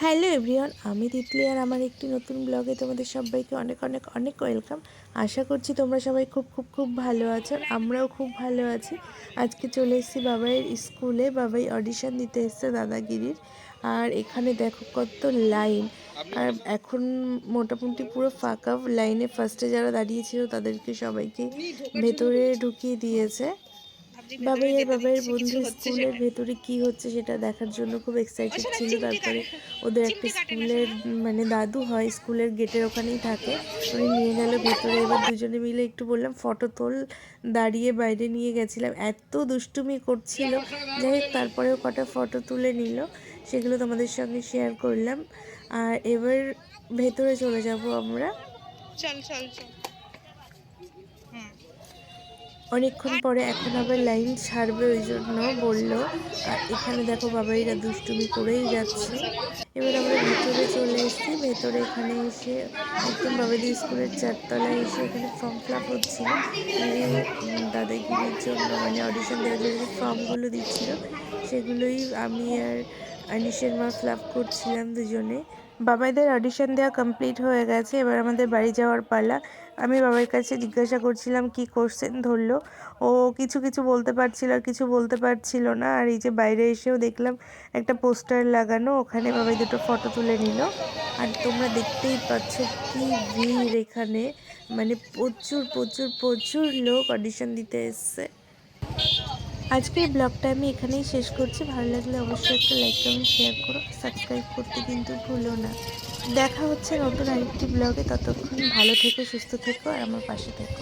Hello everyone, আমি তিতলি আর আমার একটি নতুন ব্লগে তোমাদের সবাইকে অনেক অনেক অনেক ওয়েলকাম। আশা করছি তোমরা সবাই খুব খুব খুব ভালো আছো, আমরাও খুব ভালো আছি। আজকে চলে এসেছি বাবাইয়ের স্কুলে, বাবাই অডিশন দিতে এসছে দাদাগিরির। আর এখানে দেখো কত লাইন। আর এখন মোটামুটি পুরো ফাঁকা লাইনে ফার্স্টে যারা দাঁড়িয়েছিল তাদেরকে সবাইকে ভেতরে ঢুকিয়ে দিয়েছে। বাবাই আর বাবাইয়ের বন্ধু স্কুলের ভেতরে কি হচ্ছে সেটা দেখার জন্য খুব এক্সাইটেড ছিল। তারপরে ওদের একটা স্কুলের মানে দাদু হয় স্কুলের গেটের ওখানেই থাকে। উনি নিয়ে গেল ভেতরে। এবার দুজনে মিলে একটু বললাম ফটো তোল। দাঁড়িয়ে বাইরে নিয়ে গেছিলাম। এত দুষ্টুমি করছিল। যাই হোক তারপরেও কটা ফটো তুলে নিল। সেগুলো তোমাদের সঙ্গে শেয়ার করলাম। আর এবার ভেতরে চলে যাব আমরা। চল চল চল। হুম অনেকক্ষণ পরে এখন আবার লাইন ছাড়বে ওই জন্য বলল, আর এখানে দেখো বাবাইরা দুষ্টুমি করেই যাচ্ছে। এবার আমরা ভেতরে চলে এসেছি। ভেতরে এখানে এসে একদম বাবাইদি স্কুলের চারতলায় এসে এখানে ফর্ম ফিল আপ হচ্ছিল দাদাগিরির জন্য মানে অডিশন দেওয়ার জন্য ফর্মগুলো দিচ্ছিল, সেগুলোই আমি আর আনিসের মা ফিল আপ করছিলাম দুজনে। বাবাইদের অডিশন দেওয়া কমপ্লিট হয়ে গেছে, এবার আমাদের বাড়ি যাওয়ার পালা। আমি বাবার কাছে জিজ্ঞাসা করছিলাম, কি কোশ্চেন ধরলো। ও কিছু কিছু বলতে পারছিল, আর কিছু বলতে পারছিল না। আর এই যে বাইরে এসেও দেখলাম, একটা পোস্টার লাগানো, ওখানে বাবাই দুটো ফটো তুলে নিল। আর তোমরা দেখতেই পাচ্ছ কি ভিড় এখানে। মানে প্রচুর প্রচুর প্রচুর লোক অডিশন দিতে এসছে। আজকের ব্লগটা আমি এখানেই শেষ করছি। ভালো লাগলে অবশ্যই একটা লাইক কমেন্ট শেয়ার করো। সাবস্ক্রাইব করতে কিন্তু ভুলো না। দেখা হচ্ছে নতুন আরেকটি ব্লগে। ততক্ষণ ভালো থেকো, সুস্থ থেকো, আর আমার পাশে থেকো।